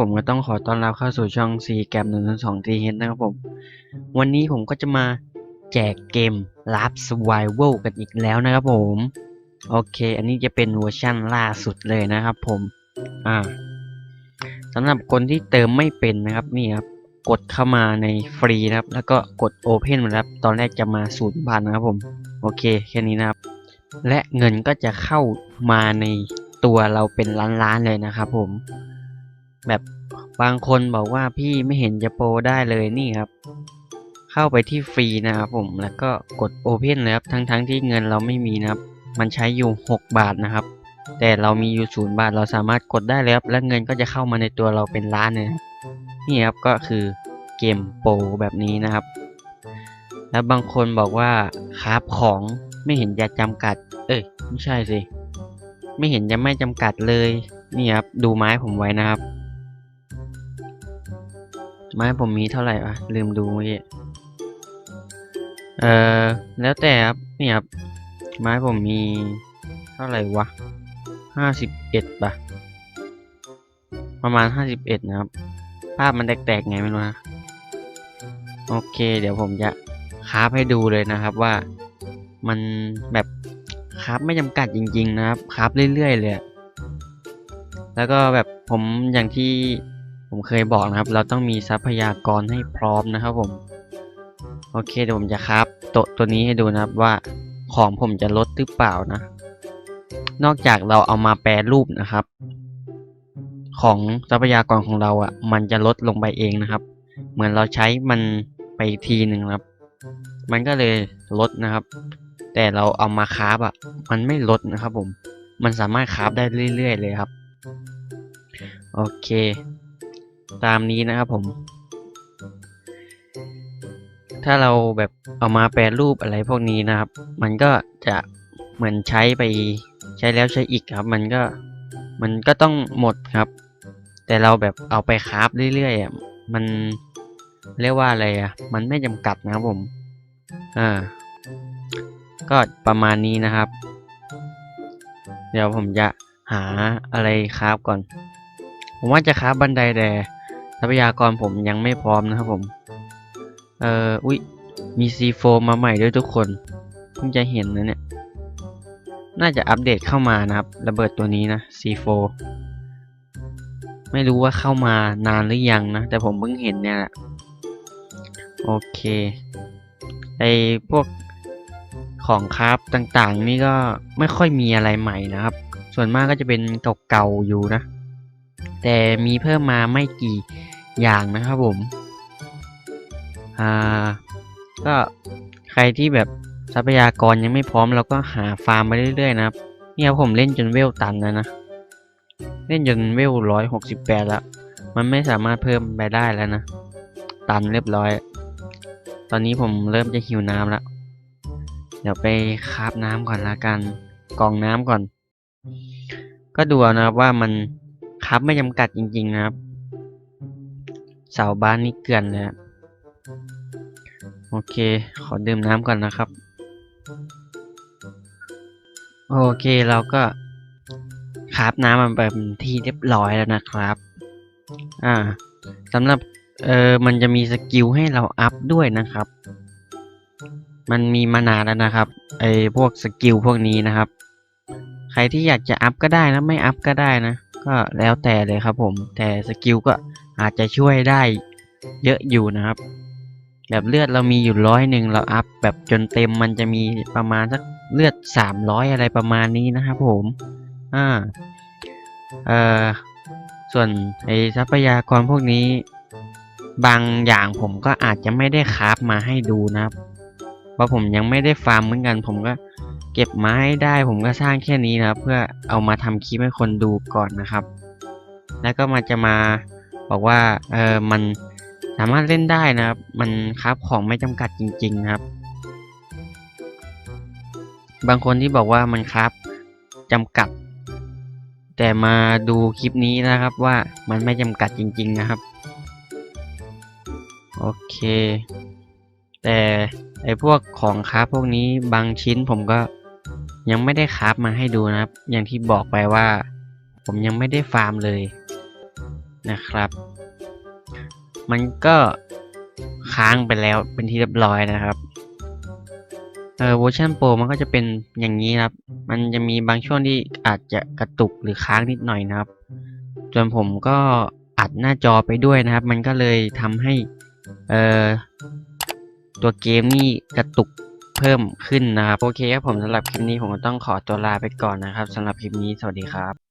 ผมก็ต้องขอต้อนรับเข้าสู่ช่องซีแกมหนึ่งสองทีเฮดนะครับผม วันนี้ผมก็จะมาแจกเกม Lab Survival กันอีกแล้วนะครับผม โอเค อันนี้จะเป็นเวอร์ชั่นล่าสุดเลยนะครับผม อ่าสำหรับคนที่เติมไม่เป็นนะครับนี่ครับ กดเข้ามาในฟรีนะครับ แล้วก็กด Open มาครับ ตอนแรกจะมาศูนย์พันนะครับผม โอเค แค่นี้นะครับ และเงินก็จะเข้ามาในตัวเราเป็นล้านๆเลยนะครับผม แบบบางคนบอกว่าพี่ไม่เห็นจะโปรได้เลยนี่ครับ เข้าไปที่ฟรีนะครับผมแล้วก็กด Open เลยครับทั้งๆที่เงินเราไม่มีนะครับ มันใช้อยู่ 6 บาทนะครับ แต่เรามีอยู่ศูนย์บาทเราสามารถกดได้เลยครับและเงินก็จะเข้ามาในตัวเราเป็นล้านเลยนะครับนี่ครับก็คือเกมโปรแบบนี้นะครับ แล้วบางคนบอกว่าคราฟของไม่เห็นจะจำกัด เอ้ยไม่ใช่สิไม่เห็นจะไม่จำกัดเลยนี่ครับดูไม้ผมไว้นะครับ ไม้ผมมีเท่าไหร่วะลืมดูเมื่อกี้เอ่อแล้วแต่ครับนี่ครับไม้ผมมีเท่าไหร่วะห้าสิบเอ็ดป่ะประมาณห้าสิบเอ็ดนะครับ ภาพมันแตกๆไงไม่รู้นะโอเค เดี๋ยวผมจะคราฟให้ดูเลยนะครับว่ามันแบบคราฟไม่จำกัดจริง ๆ นะครับคราฟเรื่อยๆเลยแล้วก็แบบผมอย่างที่ ผมเคยบอกนะครับ เราต้องมีทรัพยากรให้พร้อมนะครับผม โอเคเดี๋ยวผมจะคราฟโต๊ะตัวนี้ให้ดูนะครับว่าของผมจะลดหรือเปล่านะ นอกจากเราเอามาแปรรูปนะครับ ของทรัพยากรของเราอะ่ะ มันจะลดลงไปเองนะครับ เหมือนเราใช้มันไปทีหนึ่งครับ มันก็เลยลดนะครับ แต่เราเอามาคราฟอะ มันไม่ลดนะครับผม มันสามารถคราฟได้เรื่อยๆเลยครับ โอเค ตามนี้นะครับผม ถ้าเราแบบเอามาแปรรูปอะไรพวกนี้นะครับ มันก็จะเหมือนใช้ไปใช้แล้วใช้อีกครับ มันก็มันก็ต้องหมดครับ แต่เราแบบเอาไปคราฟเรื่อยๆอะมันเรียกว่าอะไรอะ มันไม่จำกัดนะครับผม อ่า ก็ประมาณนี้นะครับ เดี๋ยวผมจะหาอะไรคราฟก่อน ผมว่าจะคราฟบันไดแต่ ทรัพยากรผมยังไม่พร้อมนะครับผม เอ่อ อุ๊ย มี C4 มาใหม่ด้วยทุกคน เพิ่งจะเห็นนะเนี่ย น่าจะอัปเดตเข้ามานะครับ ระเบิดตัวนี้นะ C4 ไม่รู้ว่าเข้ามานานหรือยังนะ แต่ผมเพิ่งเห็นเนี่ยแหละ โอเค ไอพวกของคราฟต่างๆ นี่ก็ไม่ค่อยมีอะไรใหม่นะครับ ส่วนมากก็จะเป็นเก่าๆอยู่นะ แต่มีเพิ่มมาไม่กี่ อย่างนะครับผม อ่า ก็ใครที่แบบทรัพยากรยังไม่พร้อมเราก็หาฟาร์มไปเรื่อยๆนะครับเนี่ยผมเล่นจนเวลตันแล้วนะ เล่นจนเวลร้อยหกสิบแปดแล้วมันไม่สามารถเพิ่มไปได้แล้วนะ ตันเรียบร้อย ตอนนี้ผมเริ่มจะหิวน้ำแล้ว เดี๋ยวไปคาบน้ำก่อนละกัน กองน้ำก่อน ก็ดูนะครับว่ามันคาบไม่จำกัดจริงๆนะครับ เสาบ้านนี่เกลื่อนเลยโอเค ขอดื่มน้ำก่อนนะครับ โอเคเราก็คาบน้ำมันไปเป็นที่เรียบร้อยแล้วนะครับ อ่าสำหรับเออมันจะมีสกิลให้เราอัพด้วยนะครับ มันมีมานานแล้วนะครับไอพวกสกิลพวกนี้นะครับ ใครที่อยากจะอัพก็ได้นะไม่อัพก็ได้นะ ก็แล้วแต่เลยครับผม แต่สกิลก็ อาจจะช่วยได้เยอะอยู่นะครับ แบบเลือดเรามีอยู่ร้อยหนึ่งเราอัพแบบจนเต็มมันจะมีประมาณสักเลือดสามร้อยอะไรประมาณนี้นะครับผมอ่าเอ่อส่วนไอทรัพยากรพวกนี้ บางอย่างผมก็อาจจะไม่ได้คราฟมาให้ดูนะครับ เพราะผมยังไม่ได้ฟาร์มเหมือนกัน ผมก็เก็บมาให้ได้ ผมก็สร้างแค่นี้นะครับ เพื่อเอามาทำคลิปให้คนดูก่อนนะครับ แล้วก็มาจะมา บอกว่าเออมันสามารถเล่นได้นะครับ มันคราฟของไม่จำกัดจริง ๆนะครับ บางคนที่บอกว่ามันคราฟจำกัด แต่มาดูคลิปนี้นะครับว่ามันไม่จำกัดจริง ๆนะครับ โอเค แต่ไอพวกของคราฟพวกนี้บางชิ้นผมก็ยังไม่ได้คราฟมาให้ดูนะครับ อย่างที่บอกไปว่า ผมยังไม่ได้ฟาร์มเลย นะครับ มันก็ค้างไปแล้วเป็นที่เรียบร้อยนะครับเออเวอร์ชันโปรมันก็จะเป็นอย่างนี้ครับ มันจะมีบางช่วงที่อาจจะกระตุกหรือค้างนิดหน่อยนะครับจนผมก็อัดหน้าจอไปด้วยนะครับ มันก็เลยทำให้เออตัวเกมนี่กระตุกเพิ่มขึ้นนะครับ โอเคครับผมสำหรับคลิปนี้ผมก็ต้องขอตัวลาไปก่อนนะครับสำหรับคลิปนี้สวัสดีครับ